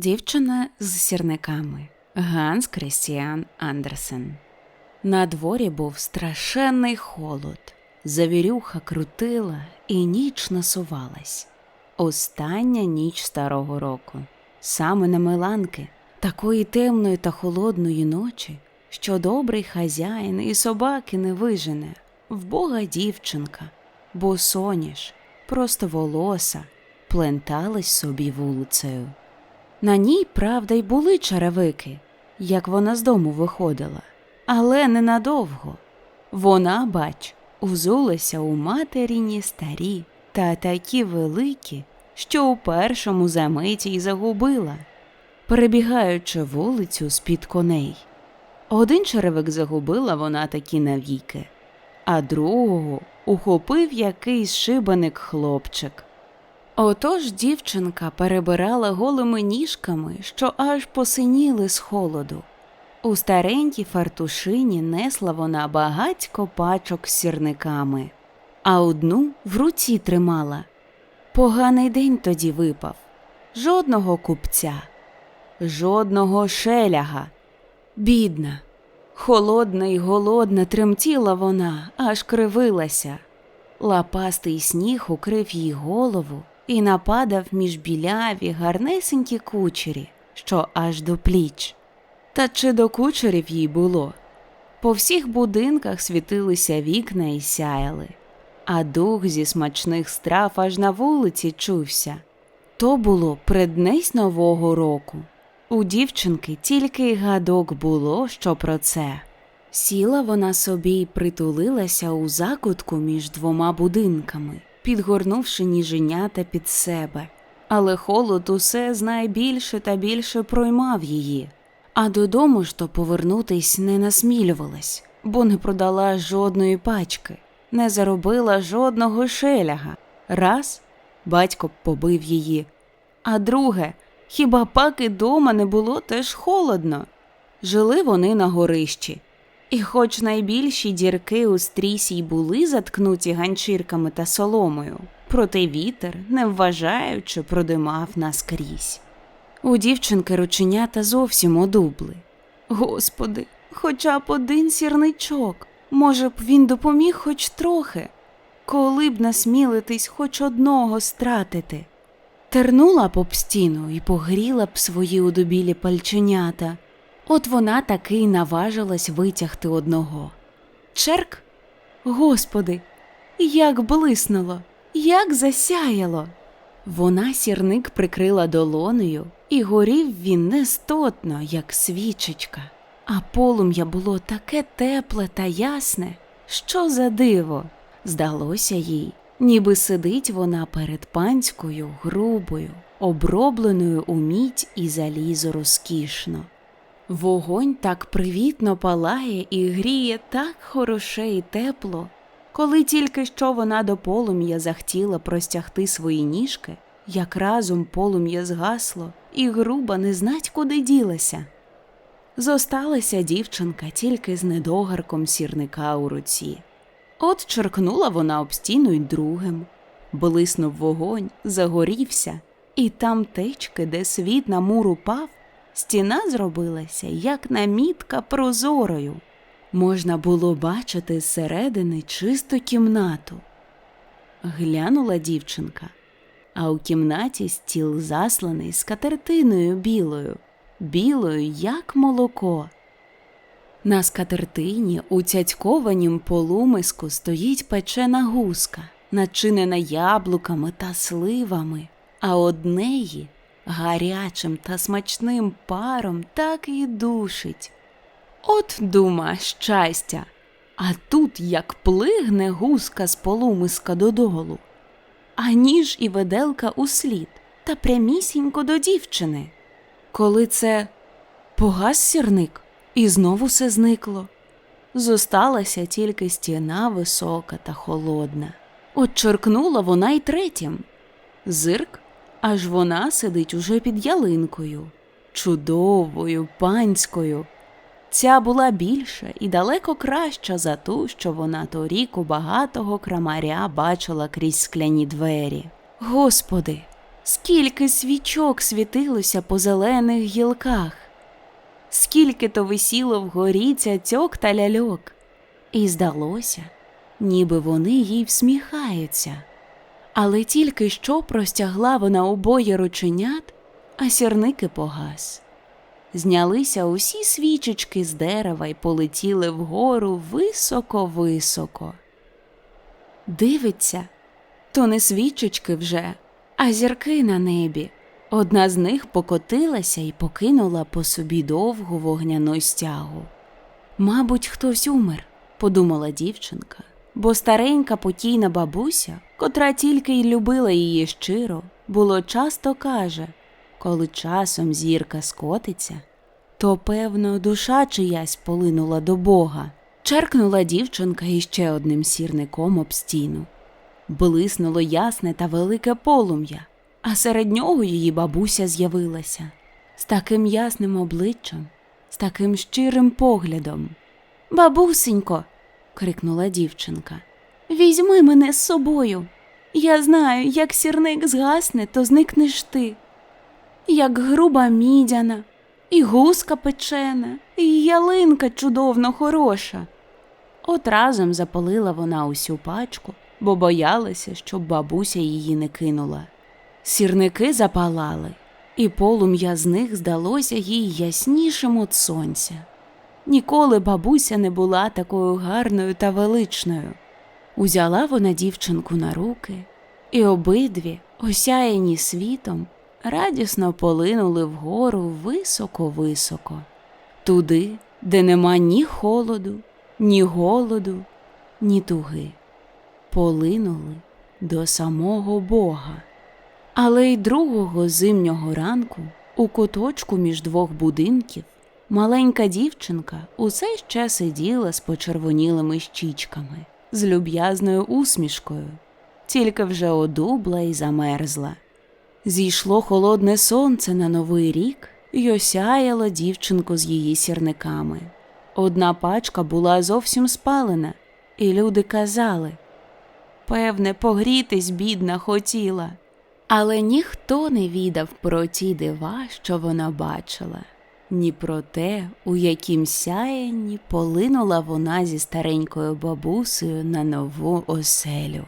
Дівчина з сірниками Ганс Крістіан Андерсен. На дворі був страшенний холод. Завірюха крутила і ніч насувалась. Остання ніч старого року. Саме на Миланки, такої темної та холодної ночі, що добрий хазяїн і собаки не вижене, вбога дівчинка, бо соняш, просто волоса, пленталась собі вулицею. На ній, правда, й були черевики, як вона з дому виходила, але ненадовго. Вона, бач, узулася у матеріні старі та такі великі, що у першому замиті й загубила, перебігаючи вулицю з-під коней. Один черевик загубила вона таки навіки, а другого ухопив якийсь шибаник хлопчик. Отож дівчинка перебирала голими ніжками, що аж посиніли з холоду. У старенькій фартушині несла вона багатько пачок з сірниками, а одну в руці тримала. Поганий день тоді випав. Жодного купця, жодного шеляга. Бідна, холодна й голодна тремтіла вона, аж кривилася. Лапастий сніг укрив їй голову і нападав між біляві гарнесенькі кучері, що аж до пліч. Та чи до кучерів їй було? По всіх будинках світилися вікна і сяяли, а дух зі смачних страв аж на вулиці чувся. То було преднесь Нового року. У дівчинки тільки й гадок було, що про це. Сіла вона собі й притулилася у закутку між двома будинками, підгорнувши ніженята під себе, але холод усе знає більше та більше проймав її. А додому ж то повернутись не насмілювалась, бо не продала жодної пачки, не заробила жодного шеляга. Раз батько побив її, а друге, хіба паки дома не було теж холодно. Жили вони на горищі, і, хоч найбільші дірки у стрісі й були заткнуті ганчірками та соломою, проте вітер, не вважаючи, продимав наскрізь. У дівчинки рученята зовсім одубли. Господи, хоча б один сірничок, може б він допоміг хоч трохи, коли б насмілитись хоч одного стратити. Тернула б об стіну і погріла б свої удобілі пальченята. От вона таки наважилась витягти одного. Черк? Господи, як блиснуло, як засяяло. Вона сірник прикрила долонею, і горів він нестотно, як свічечка, а полум'я було таке тепле та ясне, що за диво. Здалося їй, ніби сидить вона перед панською грубою, обробленою у мідь і залізо розкішно. Вогонь так привітно палає і гріє так хороше і тепло, коли тільки що вона до полум'я захотіла простягти свої ніжки, як разом полум'я згасло, і груба не знать, куди ділася. Зосталася дівчинка тільки з недогарком сірника у руці. От черкнула вона об стіну й другим, блиснув вогонь, загорівся, і там течки, де світ на мур упав, стіна зробилася, як намітка прозорою. Можна було бачити зсередини чисту кімнату. Глянула дівчинка, а у кімнаті стіл засланий скатертиною білою, білою, як молоко. На скатертині у цяцькованім полумиску стоїть печена гуска, начинена яблуками та сливами, а однеї гарячим та смачним паром так і душить. От дума щастя, а тут як плигне гуска з полумиска додолу, а ніж і веделка услід та прямісінько до дівчини. Коли це погас сірник, і знову все зникло. Зосталася тільки стіна висока та холодна. От чоркнула вона й третім. Зирк, аж вона сидить уже під ялинкою, чудовою, панською. Ця була більша і далеко краща за ту, що вона торік у багатого крамаря бачила крізь скляні двері. Господи, скільки свічок світилося по зелених гілках, скільки то висіло вгорі цяцьок та ляльок, і здалося, ніби вони їй всміхаються. Але тільки що простягла вона обоє рученят, а сірники погас. Знялися усі свічечки з дерева й полетіли вгору високо-високо. Дивиться, то не свічечки вже, а зірки на небі. Одна з них покотилася і покинула по собі довгу вогняну стягу. Мабуть, хтось умер, подумала дівчинка, бо старенька потійна бабуся, котра тільки й любила її щиро, було часто каже, коли часом зірка скотиться, то, певно, душа чиясь полинула до Бога. Черкнула дівчинка іще одним сірником об стіну. Блиснуло ясне та велике полум'я, а серед нього її бабуся з'явилася з таким ясним обличчям, з таким щирим поглядом. Бабусенько, крикнула дівчинка, візьми мене з собою. Я знаю, як сірник згасне, то зникнеш ти. Як груба мідяна, і гуска печена, і ялинка чудовно хороша. От разом запалила вона усю пачку, бо боялася, щоб бабуся її не кинула. Сірники запалали, і полум'я з них здалося їй яснішим від сонця. Ніколи бабуся не була такою гарною та величною. Узяла вона дівчинку на руки, і обидві, осяяні світом, радісно полинули вгору високо-високо, туди, де нема ні холоду, ні голоду, ні туги. Полинули до самого Бога. Але й другого зимнього ранку, у куточку між двох будинків, маленька дівчинка усе ще сиділа з почервонілими щічками, з люб'язною усмішкою, тільки вже одубла і замерзла. Зійшло холодне сонце на новий рік й осяяло дівчинку з її сірниками. Одна пачка була зовсім спалена, і люди казали певне, погрітись, бідна, хотіла. Але ніхто не відав про ті дива, що вона бачила, ні про те, у якім сяянні полинула вона зі старенькою бабусею на нову оселю.